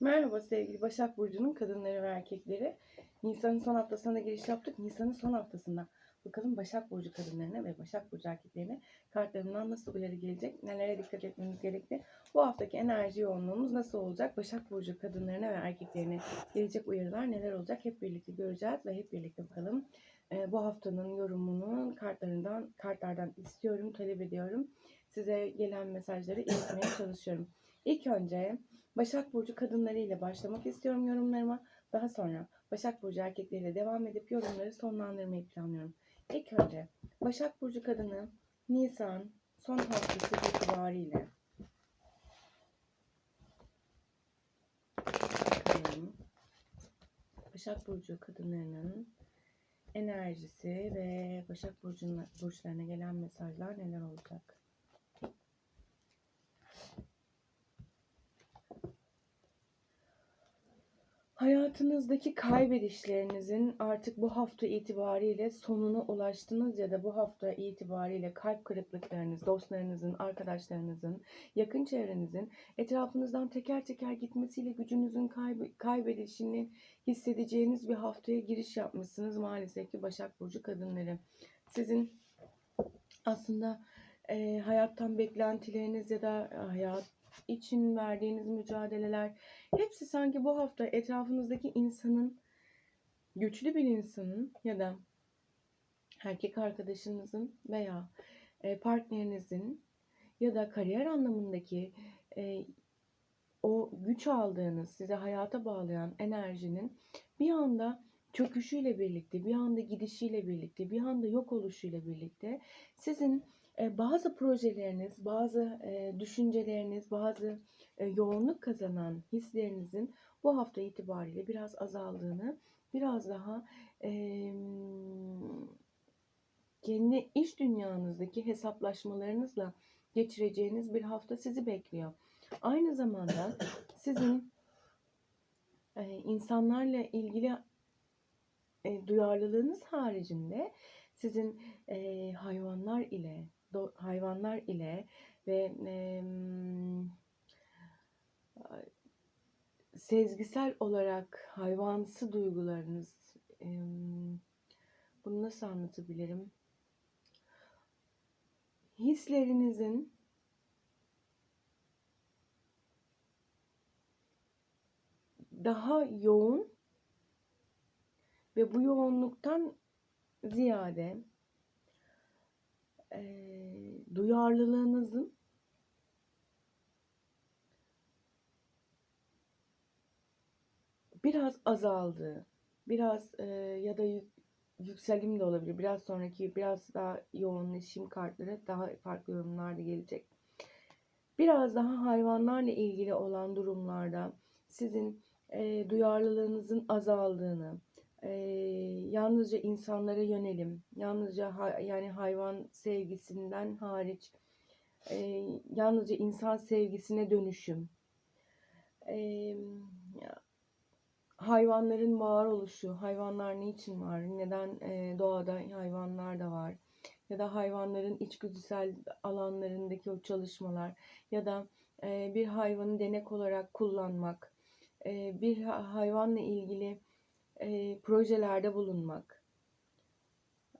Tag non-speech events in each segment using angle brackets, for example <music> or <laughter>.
Merhaba sevgili Başak Burcu'nun kadınları ve erkekleri. Nisan'ın son haftasına giriş yaptık. Nisan'ın son haftasında bakalım Başak Burcu kadınlarına ve Başak Burcu erkeklerine kartlarından nasıl uyarı gelecek, nelere dikkat etmemiz gerekli, bu haftaki enerji yoğunluğumuz nasıl olacak, Başak Burcu kadınlarına ve erkeklerine gelecek uyarılar neler olacak hep birlikte göreceğiz ve hep birlikte bakalım. Ee, bu haftanın yorumunu kartlarından kartlardan istiyorum, talep ediyorum. Size gelen mesajları iletmeye çalışıyorum. İlk önce Başak Burcu kadınları ile başlamak istiyorum yorumlarıma. Daha sonra Başak Burcu erkekleriyle devam edip yorumları sonlandırmayı planlıyorum. İlk önce Başak Burcu kadını Nisan son haftası itibariyle. Başak Burcu kadınlarının enerjisi ve Başak Burcu'nun burçlarına gelen mesajlar neler olacak? Hayatınızdaki kaybedişlerinizin artık bu hafta itibariyle sonuna ulaştınız ya da bu hafta itibariyle kalp kırıklıklarınız, dostlarınızın, arkadaşlarınızın, yakın çevrenizin etrafınızdan teker teker gitmesiyle gücünüzün kayb- kaybedişini hissedeceğiniz bir haftaya giriş yapmışsınız maalesef ki Başak Burcu kadınları. Sizin aslında e, hayattan beklentileriniz ya da hayat için verdiğiniz mücadeleler hepsi sanki bu hafta etrafınızdaki insanın güçlü bir insanın ya da erkek arkadaşınızın veya e, partnerinizin ya da kariyer anlamındaki e, o güç aldığınız, size hayata bağlayan enerjinin bir anda çöküşüyle birlikte, bir anda gidişiyle birlikte, bir anda yok oluşuyla birlikte sizin bazı projeleriniz, bazı düşünceleriniz, bazı yoğunluk kazanan hislerinizin bu hafta itibariyle biraz azaldığını, biraz daha kendi iş dünyanızdaki hesaplaşmalarınızla geçireceğiniz bir hafta sizi bekliyor. Aynı zamanda sizin insanlarla ilgili duyarlılığınız haricinde sizin hayvanlar ile hayvanlar ile ve e, sezgisel olarak hayvansı duygularınız e, bunu nasıl anlatabilirim? Hislerinizin daha yoğun ve bu yoğunluktan ziyade e, duyarlılığınızın biraz azaldığı, biraz e, ya da yük, yükselim de olabilir. Biraz sonraki biraz daha yoğunlaşayım kartları daha farklı yorumlar da gelecek. Biraz daha hayvanlarla ilgili olan durumlarda sizin e, duyarlılığınızın azaldığını, e, yalnızca insanlara yönelim, yalnızca ha, yani hayvan sevgisinden hariç e, yalnızca insan sevgisine dönüşüm, e, hayvanların var oluşu, hayvanlar niçin var, neden e, doğada hayvanlar da var? Ya da hayvanların içgüdüsel alanlarındaki o çalışmalar ya da e, bir hayvanı denek olarak kullanmak, e, bir hayvanla ilgili e, projelerde bulunmak.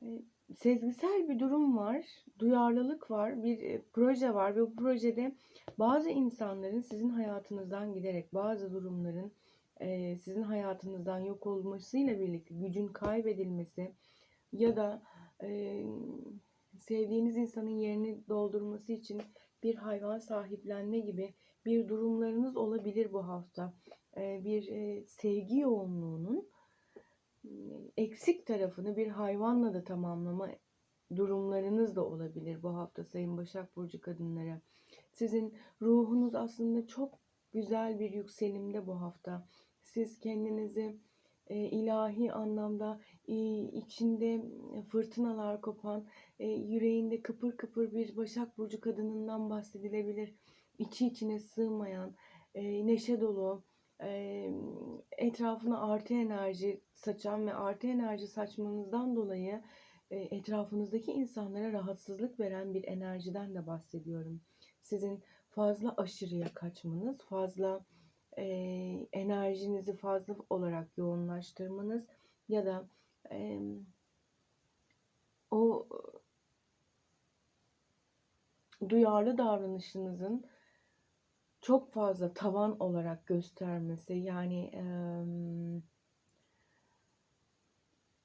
E, sezgisel bir durum var, duyarlılık var, bir e, proje var ve bu projede bazı insanların sizin hayatınızdan giderek bazı durumların e, sizin hayatınızdan yok olmasıyla birlikte gücün kaybedilmesi ya da e, sevdiğiniz insanın yerini doldurması için bir hayvan sahiplenme gibi bir durumlarınız olabilir bu hafta. E, bir e, sevgi yoğunluğunun eksik tarafını bir hayvanla da tamamlama durumlarınız da olabilir bu hafta Sayın Başak Burcu kadınlara. Sizin ruhunuz aslında çok güzel bir yükselimde bu hafta. Siz kendinizi e, ilahi anlamda e, içinde fırtınalar kopan, e, yüreğinde kıpır kıpır bir Başak Burcu kadınından bahsedilebilir. İçi içine sığmayan, e, neşe dolu, etrafına artı enerji saçan ve artı enerji saçmanızdan dolayı etrafınızdaki insanlara rahatsızlık veren bir enerjiden de bahsediyorum. Sizin fazla aşırıya kaçmanız, fazla e, enerjinizi fazla olarak yoğunlaştırmanız ya da e, o duyarlı davranışınızın çok fazla tavan olarak göstermesi yani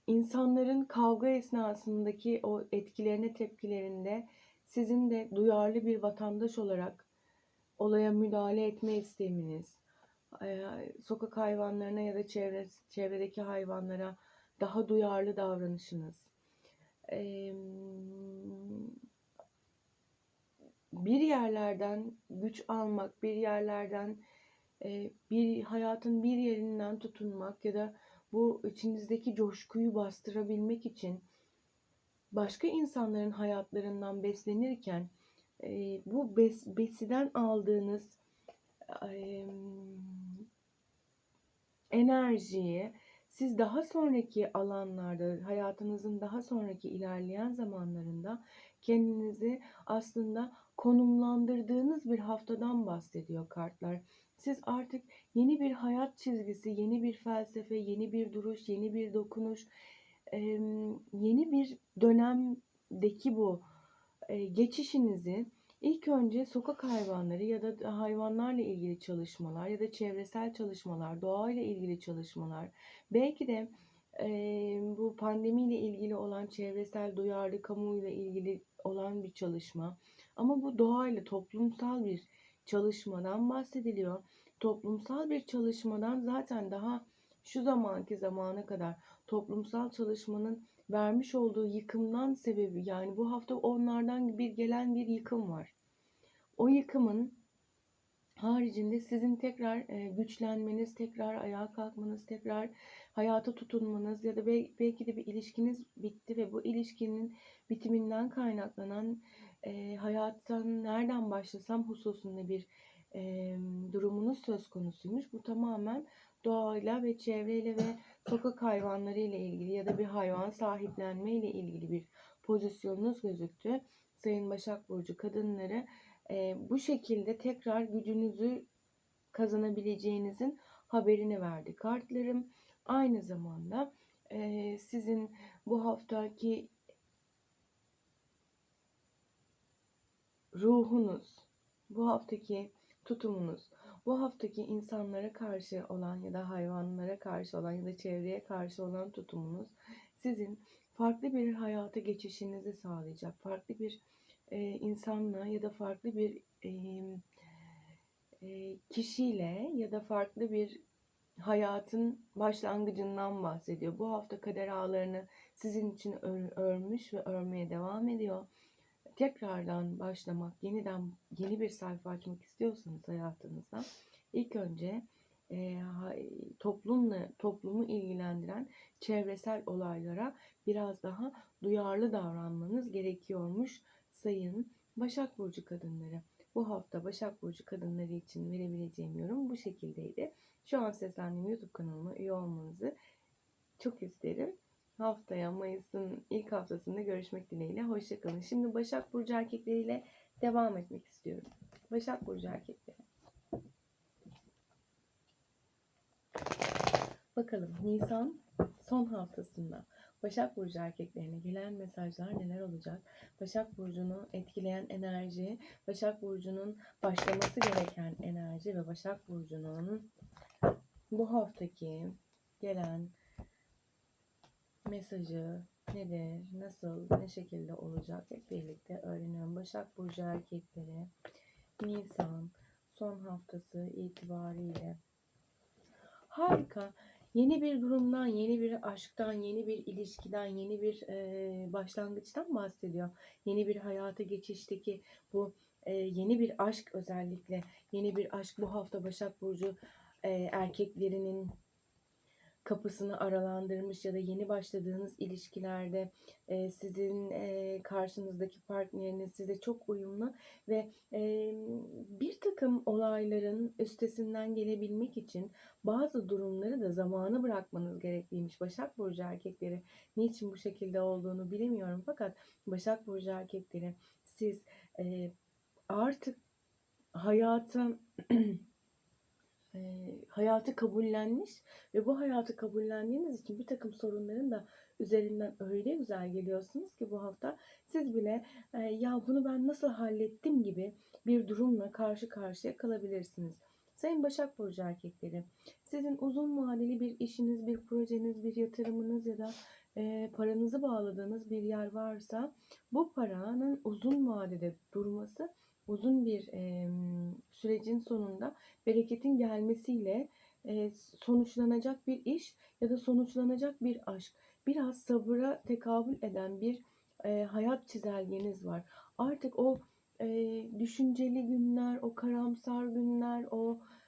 insanların kavga esnasındaki o etkilerine tepkilerinde sizin de duyarlı bir vatandaş olarak olaya müdahale etme isteminiz, e, sokak hayvanlarına ya da çevre, çevredeki hayvanlara daha duyarlı davranışınız, em, bir yerlerden güç almak, bir yerlerden e, bir hayatın bir yerinden tutunmak ya da bu içinizdeki coşkuyu bastırabilmek için başka insanların hayatlarından beslenirken e, bu bes, besiden aldığınız enerjiyi siz daha sonraki alanlarda, hayatınızın daha sonraki ilerleyen zamanlarında kendinizi aslında konumlandırdığınız bir haftadan bahsediyor kartlar. Siz artık yeni bir hayat çizgisi, yeni bir felsefe, yeni bir duruş, yeni bir dokunuş, yeni bir dönemdeki bu geçişinizi ilk önce sokak hayvanları ya da hayvanlarla ilgili çalışmalar ya da çevresel çalışmalar, doğayla ilgili çalışmalar, belki de bu pandemiyle ilgili olan çevresel duyarlı kamuyla ilgili olan bir çalışma ama bu doğayla toplumsal bir çalışmadan bahsediliyor. Toplumsal bir çalışmadan zaten daha şu zamanki zamana kadar toplumsal çalışmanın vermiş olduğu yıkımdan sebebi yani bu hafta onlardan bir gelen bir yıkım var. O yıkımın haricinde sizin tekrar güçlenmeniz, tekrar ayağa kalkmanız, tekrar hayata tutunmanız ya da belki de bir ilişkiniz bitti ve bu ilişkinin bitiminden kaynaklanan e, hayattan nereden başlasam hususunda bir e, durumunuz söz konusuymuş. Bu tamamen doğayla ve çevreyle ve sokak hayvanları ile ilgili ya da bir hayvan sahiplenme ile ilgili bir pozisyonunuz gözüktü. Sayın Başak Burcu kadınları e, bu şekilde tekrar gücünüzü kazanabileceğinizin haberini verdi kartlarım. Aynı zamanda e, sizin bu haftaki ruhunuz, bu haftaki tutumunuz, bu haftaki insanlara karşı olan ya da hayvanlara karşı olan ya da çevreye karşı olan tutumunuz sizin farklı bir hayata geçişinizi sağlayacak. Farklı bir e, insanla ya da farklı bir e, e, kişiyle ya da farklı bir hayatın başlangıcından bahsediyor. Bu hafta kader ağlarını sizin için ör, örmüş ve örmeye devam ediyor tekrardan başlamak, yeniden yeni bir sayfa açmak istiyorsanız hayatınızda ilk önce e, toplumla toplumu ilgilendiren çevresel olaylara biraz daha duyarlı davranmanız gerekiyormuş sayın Başak Burcu kadınları. Bu hafta Başak Burcu kadınları için verebileceğim yorum bu şekildeydi. Şu an seslendiğim YouTube kanalıma üye olmanızı çok isterim haftaya Mayıs'ın ilk haftasında görüşmek dileğiyle. Hoşçakalın. Şimdi Başak Burcu erkekleriyle devam etmek istiyorum. Başak Burcu erkekleri. Bakalım Nisan son haftasında Başak Burcu erkeklerine gelen mesajlar neler olacak? Başak Burcu'nu etkileyen enerji, Başak Burcu'nun başlaması gereken enerji ve Başak Burcu'nun bu haftaki gelen mesajı nedir, nasıl, ne şekilde olacak hep birlikte öğreniyorum. Başak Burcu erkekleri Nisan son haftası itibariyle harika. Yeni bir durumdan, yeni bir aşktan, yeni bir ilişkiden, yeni bir e, başlangıçtan bahsediyor. Yeni bir hayata geçişteki bu e, yeni bir aşk özellikle, yeni bir aşk bu hafta Başak Burcu e, erkeklerinin kapısını aralandırmış ya da yeni başladığınız ilişkilerde e, sizin e, karşınızdaki partneriniz size çok uyumlu ve e, bir takım olayların üstesinden gelebilmek için bazı durumları da zamanı bırakmanız gerekliymiş. Başak Burcu erkekleri niçin bu şekilde olduğunu bilemiyorum fakat Başak Burcu erkekleri siz e, artık hayata <clears throat> e, hayatı kabullenmiş ve bu hayatı kabullendiğiniz için bir takım sorunların da üzerinden öyle güzel geliyorsunuz ki bu hafta siz bile eee, ya bunu ben nasıl hallettim gibi bir durumla karşı karşıya kalabilirsiniz. Sayın Başak Burcu erkekleri, sizin uzun vadeli bir işiniz, bir projeniz, bir yatırımınız ya da eee, paranızı bağladığınız bir yer varsa bu paranın uzun vadede durması uzun bir em, sürecin sonunda bereketin gelmesiyle e, sonuçlanacak bir iş ya da sonuçlanacak bir aşk. Biraz sabıra tekabül eden bir e, hayat çizelgeniz var. Artık o e, düşünceli günler, o karamsar günler, o e,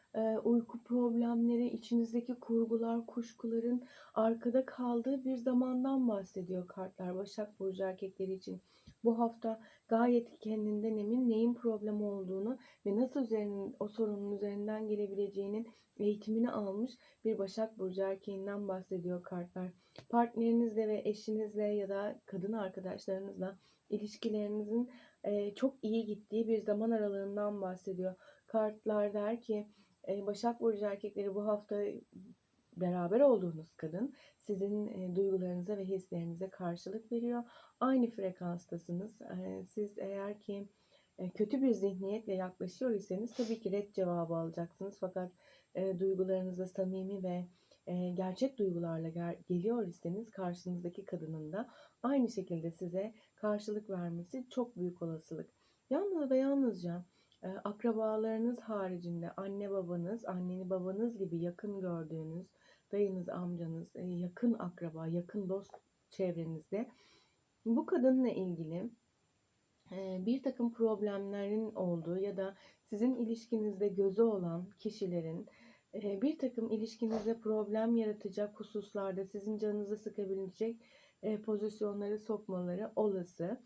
uyku problemleri, içinizdeki kurgular, kuşkuların arkada kaldığı bir zamandan bahsediyor kartlar Başak Burcu erkekleri için. Bu hafta gayet kendinden emin neyin problem olduğunu ve nasıl üzerinin, o sorunun üzerinden gelebileceğinin eğitimini almış bir Başak Burcu erkeğinden bahsediyor kartlar. Partnerinizle ve eşinizle ya da kadın arkadaşlarınızla ilişkilerinizin çok iyi gittiği bir zaman aralığından bahsediyor. Kartlar der ki Başak Burcu erkekleri bu hafta beraber olduğunuz kadın sizin e, duygularınıza ve hislerinize karşılık veriyor. Aynı frekanstasınız. E, siz eğer ki e, kötü bir zihniyetle yaklaşıyor iseniz tabii ki red cevabı alacaksınız. Fakat e, duygularınıza samimi ve gerçek duygularla gel- geliyor iseniz karşınızdaki kadının da aynı şekilde size karşılık vermesi çok büyük olasılık. Yalnız ve yalnızca akrabalarınız haricinde anne babanız, anneni babanız gibi yakın gördüğünüz dayınız, amcanız, yakın akraba, yakın dost çevrenizde bu kadınla ilgili bir takım problemlerin olduğu ya da sizin ilişkinizde gözü olan kişilerin bir takım ilişkinizde problem yaratacak hususlarda sizin canınızı sıkabilecek pozisyonları sokmaları olası.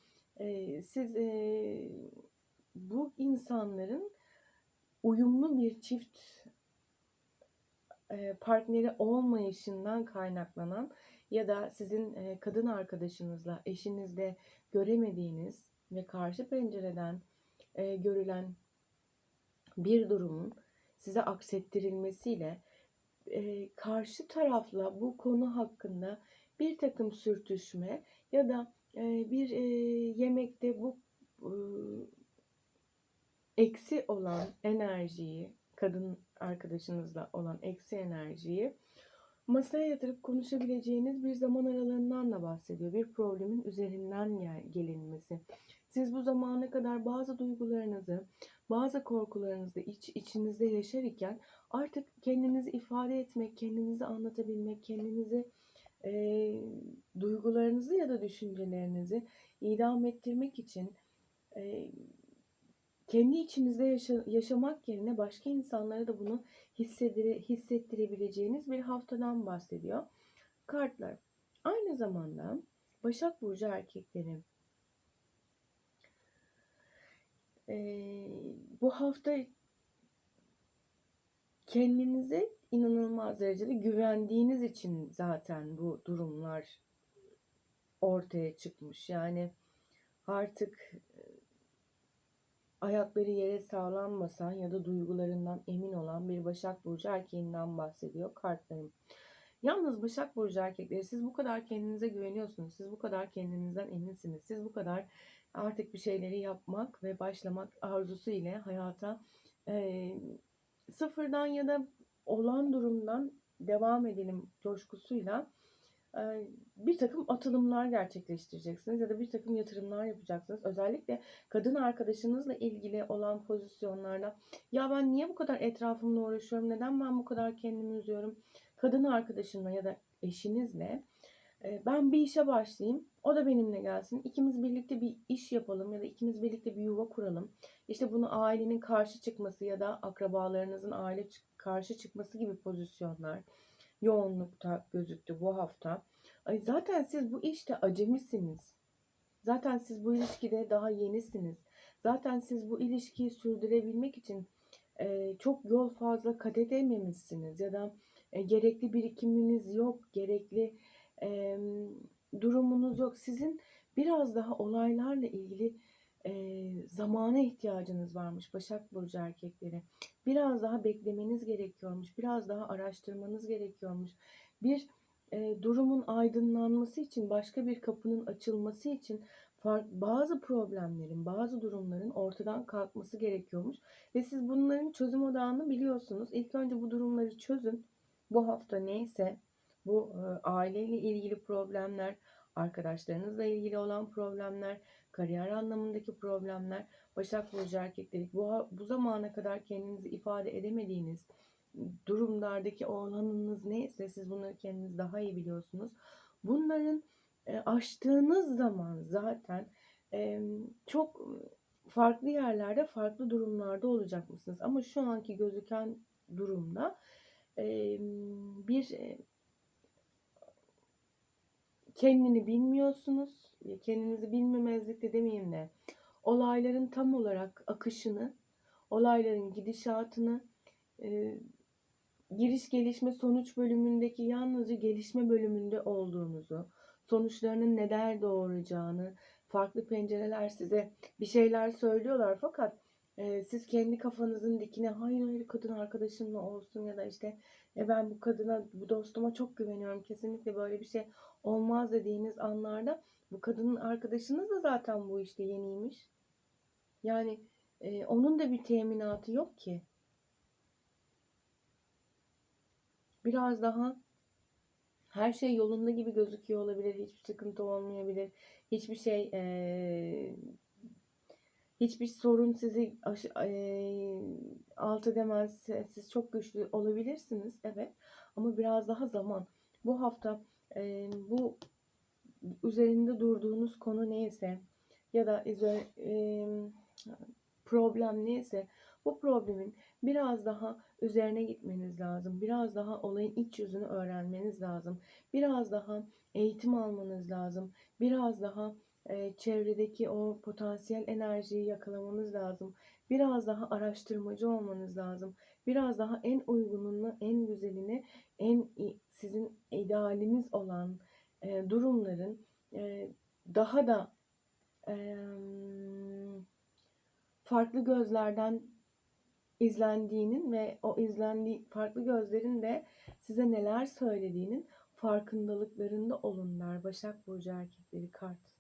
Siz bu insanların uyumlu bir çift e, partneri olmayışından kaynaklanan ya da sizin e, kadın arkadaşınızla, eşinizle göremediğiniz ve karşı pencereden e, görülen bir durumun size aksettirilmesiyle karşı tarafla bu konu hakkında bir takım sürtüşme ya da bir yemekte bu eksi olan enerjiyi, kadın arkadaşınızla olan eksi enerjiyi masaya yatırıp konuşabileceğiniz bir zaman aralığından da bahsediyor. Bir problemin üzerinden gel- gelinmesi. Siz bu zamana kadar bazı duygularınızı, bazı korkularınızı iç, içinizde yaşar iken artık kendinizi ifade etmek, kendinizi anlatabilmek, kendinizi e, duygularınızı ya da düşüncelerinizi idam ettirmek için e, kendi içinizde yaşa- yaşamak yerine başka insanlara da bunu hissedire, hissettirebileceğiniz bir haftadan bahsediyor. Kartlar. Aynı zamanda Başak Burcu erkekleri eee, bu hafta kendinize inanılmaz derecede güvendiğiniz için zaten bu durumlar ortaya çıkmış. Yani artık ayakları yere sağlam basan ya da duygularından emin olan bir Başak Burcu erkeğinden bahsediyor kartlarım. Yalnız Başak Burcu erkekleri siz bu kadar kendinize güveniyorsunuz. Siz bu kadar kendinizden eminsiniz. Siz bu kadar artık bir şeyleri yapmak ve başlamak arzusu ile hayata e, sıfırdan ya da olan durumdan devam edelim coşkusuyla bir takım atılımlar gerçekleştireceksiniz ya da bir takım yatırımlar yapacaksınız. Özellikle kadın arkadaşınızla ilgili olan pozisyonlarda ya ben niye bu kadar etrafımla uğraşıyorum, neden ben bu kadar kendimi üzüyorum? Kadın arkadaşınla ya da eşinizle ben bir işe başlayayım, o da benimle gelsin. İkimiz birlikte bir iş yapalım ya da ikimiz birlikte bir yuva kuralım. İşte bunu ailenin karşı çıkması ya da akrabalarınızın aile karşı çıkması gibi pozisyonlar yoğunlukta gözüktü bu hafta. Ay zaten siz bu işte acemisiniz. Zaten siz bu ilişkide daha yenisiniz. Zaten siz bu ilişkiyi sürdürebilmek için e, çok yol fazla kat edememişsiniz ya da e, gerekli birikiminiz yok, gerekli e, durumunuz yok. Sizin biraz daha olaylarla ilgili e, zamana ihtiyacınız varmış Başak Burcu erkekleri. Biraz daha beklemeniz gerekiyormuş. Biraz daha araştırmanız gerekiyormuş. Bir e, durumun aydınlanması için, başka bir kapının açılması için bazı problemlerin, bazı durumların ortadan kalkması gerekiyormuş. Ve siz bunların çözüm odağını biliyorsunuz. İlk önce bu durumları çözün. Bu hafta neyse bu e, aileyle ilgili problemler, arkadaşlarınızla ilgili olan problemler, kariyer anlamındaki problemler, Başak Burcu erkekleri bu, bu zamana kadar kendinizi ifade edemediğiniz durumlardaki olanınız neyse siz bunları kendiniz daha iyi biliyorsunuz. Bunların e, aştığınız zaman zaten e, çok farklı yerlerde farklı durumlarda olacak mısınız? Ama şu anki gözüken durumda e, bir kendini bilmiyorsunuz. Kendinizi bilmemezlik de demeyeyim de olayların tam olarak akışını, olayların gidişatını, e, giriş gelişme sonuç bölümündeki yalnızca gelişme bölümünde olduğunuzu, sonuçlarının neler doğuracağını, farklı pencereler size bir şeyler söylüyorlar fakat e, siz kendi kafanızın dikine hayır hayır kadın arkadaşımla olsun ya da işte e, ben bu kadına bu dostuma çok güveniyorum kesinlikle böyle bir şey olmaz dediğiniz anlarda bu kadının arkadaşınız da zaten bu işte yeniymiş. Yani e, onun da bir teminatı yok ki. Biraz daha her şey yolunda gibi gözüküyor olabilir. Hiçbir sıkıntı olmayabilir. Hiçbir şey e, hiçbir sorun sizi aş, e, alt edemez. Siz çok güçlü olabilirsiniz. Evet. Ama biraz daha zaman. Bu hafta e, bu üzerinde durduğunuz konu neyse ya da e, problem neyse bu problemin biraz daha üzerine gitmeniz lazım. Biraz daha olayın iç yüzünü öğrenmeniz lazım. Biraz daha eğitim almanız lazım. Biraz daha çevredeki o potansiyel enerjiyi yakalamanız lazım. Biraz daha araştırmacı olmanız lazım. Biraz daha en uygununu, en güzelini, en sizin idealiniz olan durumların daha da farklı gözlerden izlendiğinin ve o izlendiği farklı gözlerin de size neler söylediğinin farkındalıklarında olun der Başak Burcu erkekleri kart.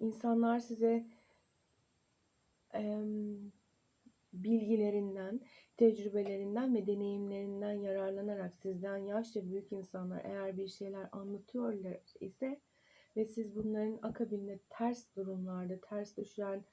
İnsanlar size e, bilgilerinden, tecrübelerinden ve deneyimlerinden yararlanarak sizden yaşça büyük insanlar eğer bir şeyler anlatıyorlar ise ve siz bunların akabinde ters durumlarda, ters düşen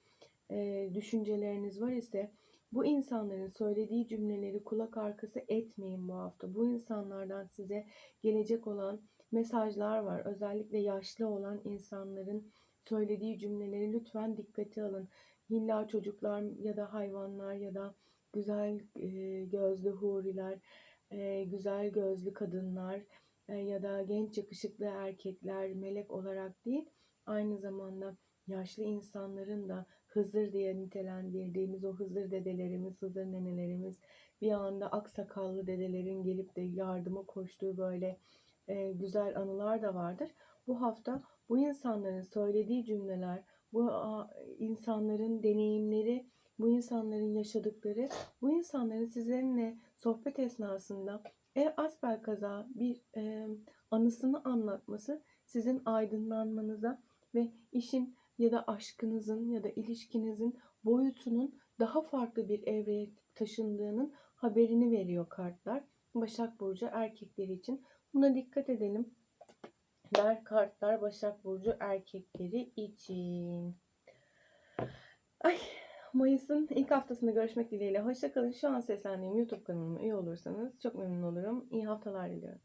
e, düşünceleriniz var ise bu insanların söylediği cümleleri kulak arkası etmeyin bu hafta. Bu insanlardan size gelecek olan mesajlar var. Özellikle yaşlı olan insanların söylediği cümleleri lütfen dikkate alın. İlla çocuklar ya da hayvanlar ya da güzel e, gözlü huriler, e, güzel gözlü kadınlar e, ya da genç yakışıklı erkekler melek olarak değil, aynı zamanda yaşlı insanların da Hızır diye nitelendirdiğimiz o Hızır dedelerimiz, Hızır nenelerimiz, bir anda aksakallı dedelerin gelip de yardıma koştuğu böyle e, güzel anılar da vardır. Bu hafta bu insanların söylediği cümleler, bu a, insanların deneyimleri, bu insanların yaşadıkları, bu insanların sizinle sohbet esnasında e, asbel kaza bir e, anısını anlatması sizin aydınlanmanıza ve işin ya da aşkınızın ya da ilişkinizin boyutunun daha farklı bir evreye taşındığının haberini veriyor kartlar. Başak Burcu erkekleri için. Buna dikkat edelim. Der kartlar Başak Burcu erkekleri için. Ay Mayıs'ın ilk haftasında görüşmek dileğiyle. Hoşçakalın. Şu an seslendiğim YouTube kanalıma üye olursanız çok memnun olurum. İyi haftalar diliyorum.